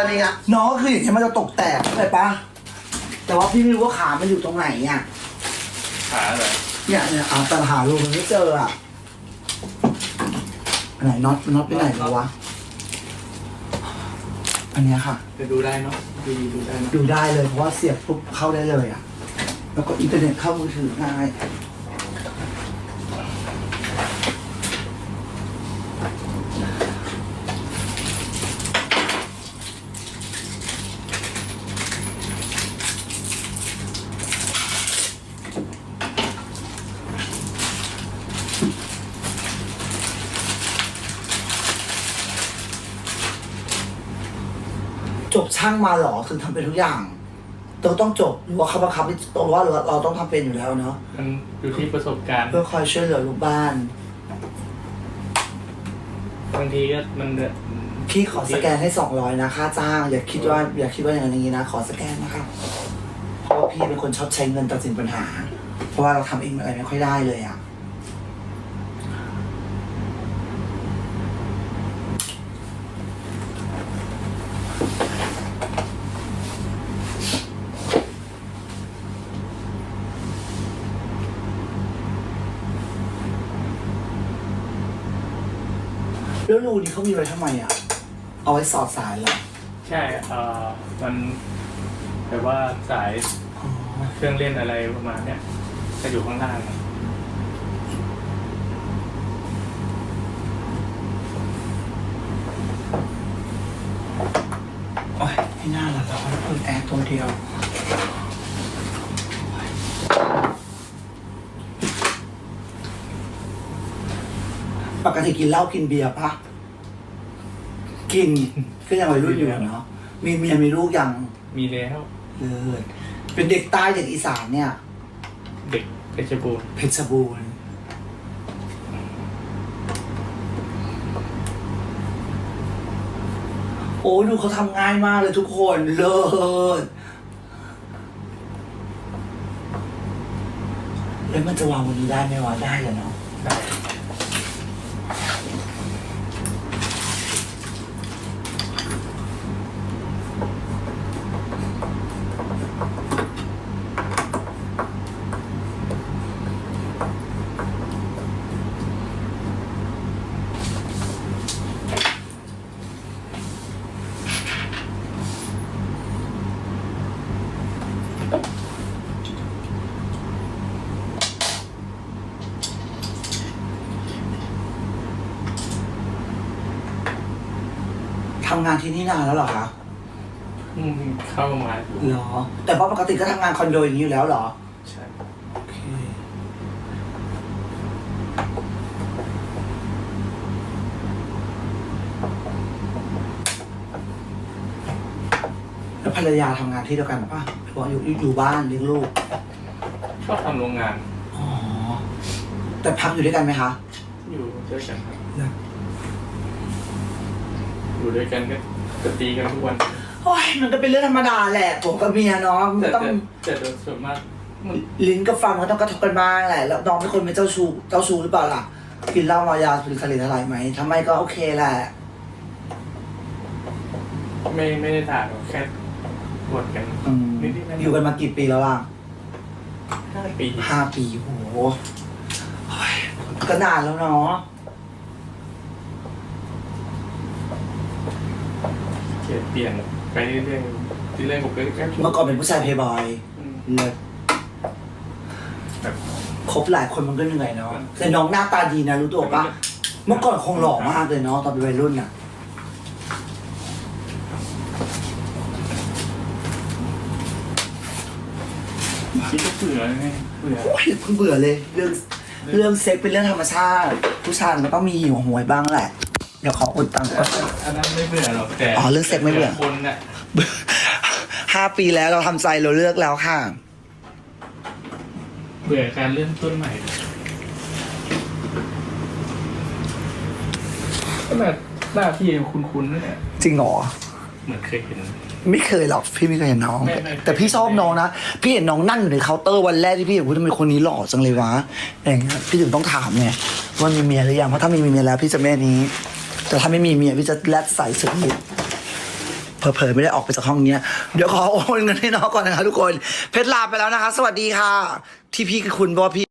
อันนี้อะน้องก็คืออย่างนี้ยมันจะตกแตกเข้าใจปะแต่ว่าพี่ไม่รู้ว่าขามันอยู่ตรงไหนอะขาเลยเนี่ยเนี่ยเอาแต่หารูมันไม่เจออะอันไหนน็อตน็อตไปไหนแล้ววะอันเนี้ยค่ะ จะดูได้เนาะดูดูได้เนาะดูได้เลยเพราะว่าเสียบปุ๊บเข้าได้เลยอะ แล้วก็อินเทอร์เน็ตเข้ามือถือง่าย จบช่างมาเหรอถึงทำเป็นทุกอย่าง เราต้องจบหรือว่าเขาบังคับให้หรือว่าเราเราต้องทำเป็นอยู่แล้วเนาะมันอยู่ที่ประสบการณ์เพื่อคอยช่วยเหลือลูกบ้าน บางทีก็มันเดือดพี่ขอสแกนให้สองร้อยนะค่าจ้าง อย่าคิดว่าอย่าคิดว่าอย่างนั้นอย่างนี้นะ ขอสแกนนะครับเพราะว่าพี่เป็นคนชอบใช้เงินตัดสินปัญหา เพราะว่าเราทำเองอะไรไม่ค่อยได้เลยอะ แล้วรูนี้เขามีไว้ทำไมอะ เอาไว้สอดสายเหรอใช่เอ่อมันแบบว่าสายอ๋อเครื่องเล่นอะไรประมาณเนี้ยจะอยู่ข้างล่างโอ้ยไม่น่าหรอกเราเพิ่งแอร์ตัวเดียว ปกติกินเหล้ากินเบียร์ปะกินก็ยังวัยรุ่นอยู่เนาะมีเมียมีลูกยังมีแล้วเลิศเป็นเด็กใต้เด็กอีสานเนี่ย เด็กเพชรบูรณ์เพชรบูรณ์โอ้ยดูเขาทำง่ายมากเลยทุกคนเลิศแล้วมันจะวางบนนี้ได้ไหมวะได้เลยเนาะ ทำงานที่นี่นานแล้วเหรอคะอืมเข้ามาอยู่เหรอ แต่ว่าปกติก็ทำงานคอนโดอย่างนี้อยู่แล้วเหรอ ใช่โอเค แล้วภรรยาทำงานที่เดียวกันป่ะหรือว่าอยู่อยู่อยู่บ้านเลี้ยงลูก ชอบทำโรงงาน อ๋อ แต่พักอยู่ด้วยกันไหมคะ อยู่ด้วยกันครับนะ อยู่ด้วยกันก็จะตีกันทุกวันโอ้ยมันก็เป็นเรื่องธรรมดาแหละผมกับเมียเนาะมันแต่ก็ต้องแต่แต่โดยส่วนมากมันลิ้นกับฟันมันก็ต้องกระทบกันบ้างแหละแล้วน้องเป็นคนเป็นเจ้าชู้เจ้าชู้หรือเปล่าล่ะกินเหล้าเมายาสุริคลิทลายไหมทำไมก็โอเคแหละ ไม่ไม่ได้ด่าหรอกแค่บ่นกัน อืมนิดๆหน่อยๆอยู่กันมากี่ปีแล้วล่ะห้าปีห้าปีโหเฮ้ยก็นานแล้วเนาะ ขียนเปลี่ยนไปเรื่อยๆที่เรื่อยๆผมก็แค่เมื่อก่อนเป็นผู้ชายเพย์บอยอืมเลิศแบบคบหลายคนมันก็เหนื่อยเนาะแต่น้องหน้าตาดีนะรู้ตัวปะเมื่อก่อนคงหล่อมากเลยเนาะตอนเป็นวัยรุ่นอะคิดก็เบื่อไงเบื่อโอ้ยเพิ่งเบื่อเลย เรื่องเรื่องเซ็กเป็นเรื่องธรรมชาติ ผู้ชายมันต้องมีหิวโหวยบ้างแหละ เดี๋ยวขออุดตังค์ก่อน อันนั้นไม่เบื่อหรอกแต่อ๋อเรื่องเซ็กไม่เบื่อ คนน่ะห้าปีแล้วเราทำใจเราเลือกแล้วค่ะ เบื่อการเริ่มต้นใหม่ขนาดหน้าพี่ยังคุ้นๆนะเนี่ยจริงเหรอ เหมือนเคยเห็น ไม่เคยหรอกพี่ไม่เคยเห็นน้อง ไม่ไม่ แต่พี่ชอบน้องนะ พี่เห็นน้องนั่งอยู่ในเคาน์เตอร์วันแรกที่พี่เห็นว่าทำไมคนนี้หล่อจังเลยวะอย่างเงี้ยพี่ถึงต้องถามไงว่ามีเมียหรือยังเพราะถ้ามีเมียแล้วพี่จะไม่อันนี้ แต่ถ้าไม่มีเมียพี่จะแลดใส่สุดฤทธิ์เผลอๆไม่ได้ออกไปจากห้องเนี้ยเดี๋ยวขอโอนเงินให้น้องก่อนนะคะทุกคน เพชรลาไปแล้วนะคะ สวัสดีค่ะ ที่พี่คือคุณเพราะว่าพี่